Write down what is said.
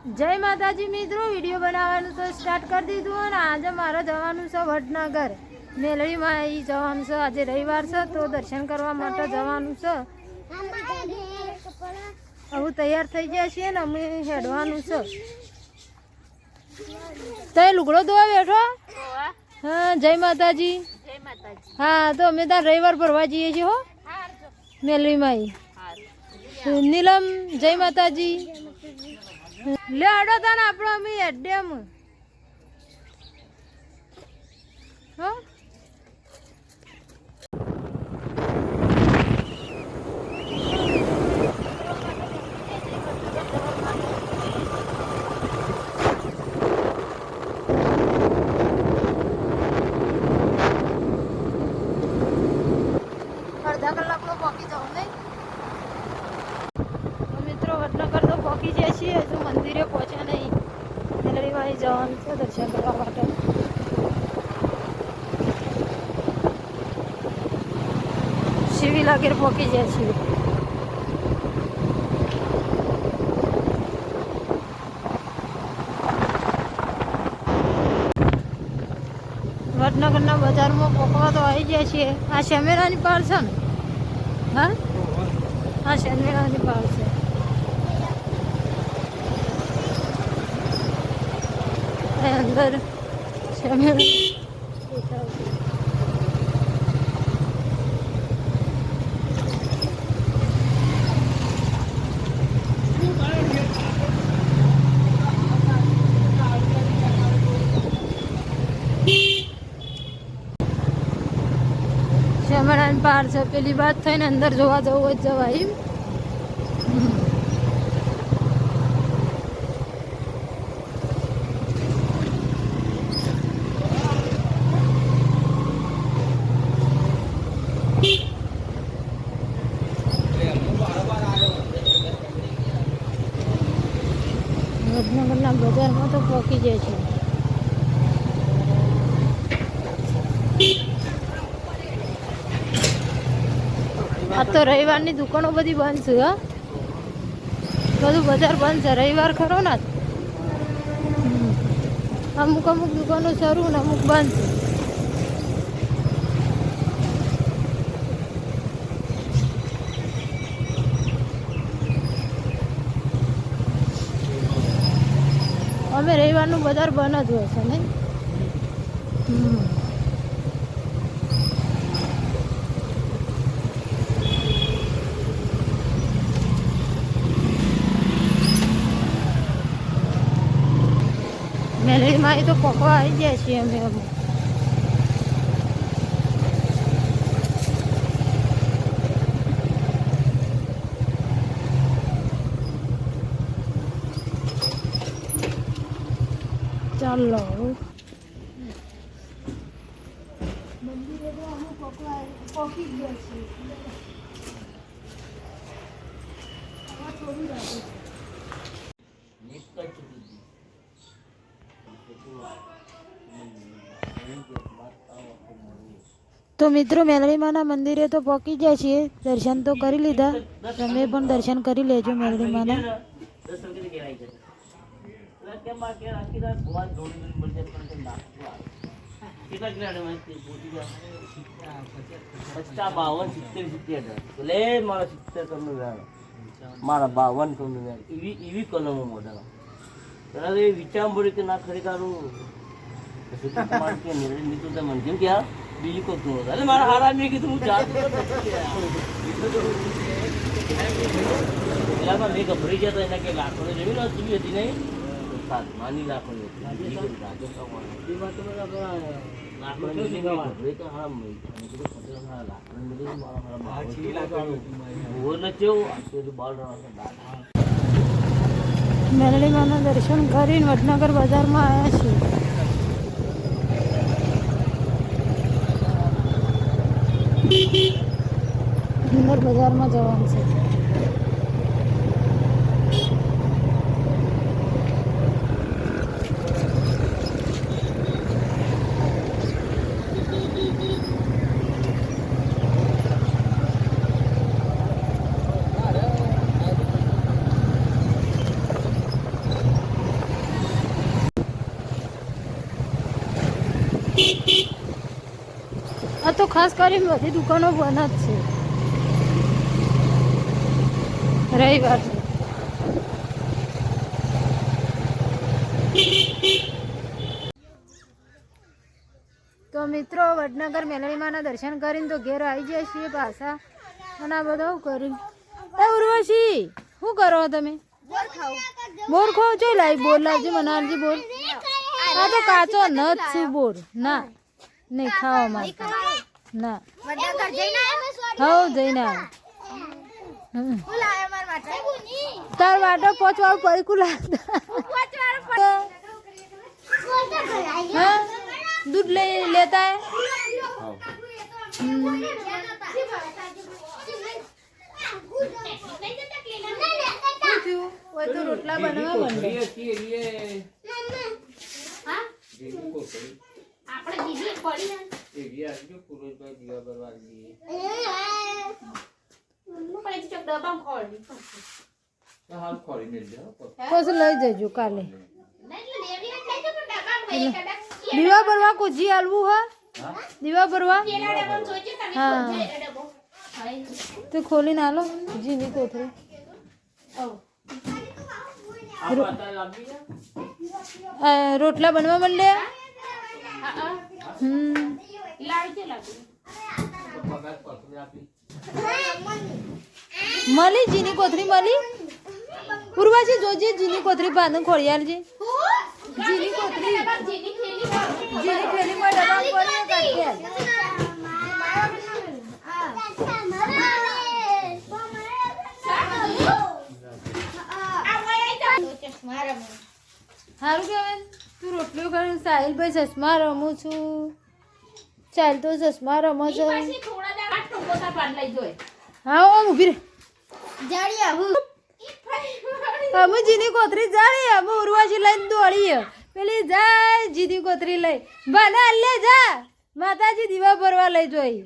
જય માતાજી મિત્રો વીડિયો બનાવવાનું તો સ્ટાર્ટ કરી દીધું અને આજે મારે જવાનું છે વડનગર. મેલડીમાં એ જવાનું છે આજે રવિવાર છે તો દર્શન કરવા માટે જવાનું છે. હવે તૈયાર થઈ ગયા છીએ ને અમે હેડવાનું છે. તે લુગડો ધોવા બેઠો? હા જય માતાજી. હા તો અમે ત્યાં રવિવાર ભરવા જઈએ છીએ હો. મેલડીમાં નીલમ જય માતાજી. લે અડો તને આપણો અમે એડેમ હો? અડધા કલાકનો પહોંચી જાઉં નહીં તો મિત્રો વડનગર તો પહોંચી જાય છીએ, હજુ મંદિરે પહોંચ્યા નહીં. મેલડીમાં જવાનું છે દર્શન કરવા માટે. શિવી લાગેર પહોંચી જાય છીએ. વડનગરના બજારમાં પકવા તો આવી જાય છીએ. આ શેમેરાની પાર છે ને? હા? હા શેમેરાની પાર છે એ અંદર પાર છે. પેલી વાત થઈને અંદર જોવા જવું તો જવાય એમ વડનગરના તો જાય છે. આ તો રવિવારની દુકાનો બધી બંધ છે, હા. બધું બજાર બંધ છે. રવિવાર ખરો ને? અમુક અમુક દુકાનો શરૂ ને અમુક બંધ છે. અમે રહેવાનું બજાર બંધ જ હોય છે હમ. મેલેડીમાં એ તો પકવા આવી જાય છીએ અમે ચાલો મંદિરે તો અમે પકવા પકી ગયા છીએ હવે થોડું લાગે તો મિત્રો, મેલડીમાના મંદિરે તો પહોંચી જાય છીએ. દર્શન તો કરી લીધા. તમે પણ દર્શન કરી લેજો મેલડીમાના દર્શન કરી કહેવાય છે એટલે બાવન, સિત્તેર, સિત્તેર. એટલે મારા સિત્તેર વ્યાણ. મારા બાવન વ્યાણ. એવી એવી કલમો મોઢા ત્યારે એ વિચાર કે ના ખરેખર કે નિર્ણય લીધો તો મને કેમ કે આ બીજું કોઈ તું એટલે મારા હારા મેં કીધું હું જાતો. પેલામાં મેં ગભરાઈ ગયા હતા એના કે લાકડો જેવી ને ચીવી હતી નહીં સાતમાની માની હતી બીજી કોઈ રાજસ્થાનવાળી. લાકડો જોઈને મેં ગભરાઈ તો હારા મેં કીધું પટેલ હારા લાકડો મેં કીધું મારા હારા. બાવન ભૂવો ને કેવો આટલું બાર રહ્યા મેલડીમાના દર્શન કરીને વડનગર બજારમાં આવ્યા છીએ. અંદર બજારમાં જવાનું છે. આ તો ખાસ કરીને બધી દુકાનો બંધ જ છે. રવિવાર. તો મિત્રો, વડનગર મેલડીમાના દર્શન કરીને તો ઘેર આવી જાય છીએ પાછા. અને આ બધા કર્યું? એ ઉર્વશી, શું કરો તમે? બોર ખાવ છો? લાવી બોર, લાવજે મને આલજે બોર. આ તો કાચો ન જ બોર. ના, નહીં, ખાવા માટે. ના. હવ જઈને તાર વાટો પોચવાળું પડીકું લાગતા દૂધ લઈ લેતા રોટલા બનાવવા हम्म, શું થયું? ઓય તો રોટલા બનવા માંડે પછી લઈ જજો કાલે દીવા ભરવા કોજી આલવું હા દીવા ભરવા હા તે ખોલીને આલો જીની કોથળી અ, રોટલા બનવા માંડ્યા હમ મળી જીની કોથરી મળી પૂર્વાજી જોજે, જીની કોથરી બાંધન ખોળી આલજે. જીની કોથરી જીની થેલીમાં ડબ્બા પડી કાઢી આલ. સારું કહેવાય. તું રોટલી કરું સાહિલભાઈ ચશ્મા રમું છું. ચાલ તો ચશ્મા રમો છો હા ઓમ ઊભી રે. અમે જીની કોથરી જાણી અમે ઉર્વાશી લઈને દોડીએ. પેલી જાય જીની કોથરી લઈ. બના લે જા. માતાજી દીવા ભરવા લઈ જોઈ.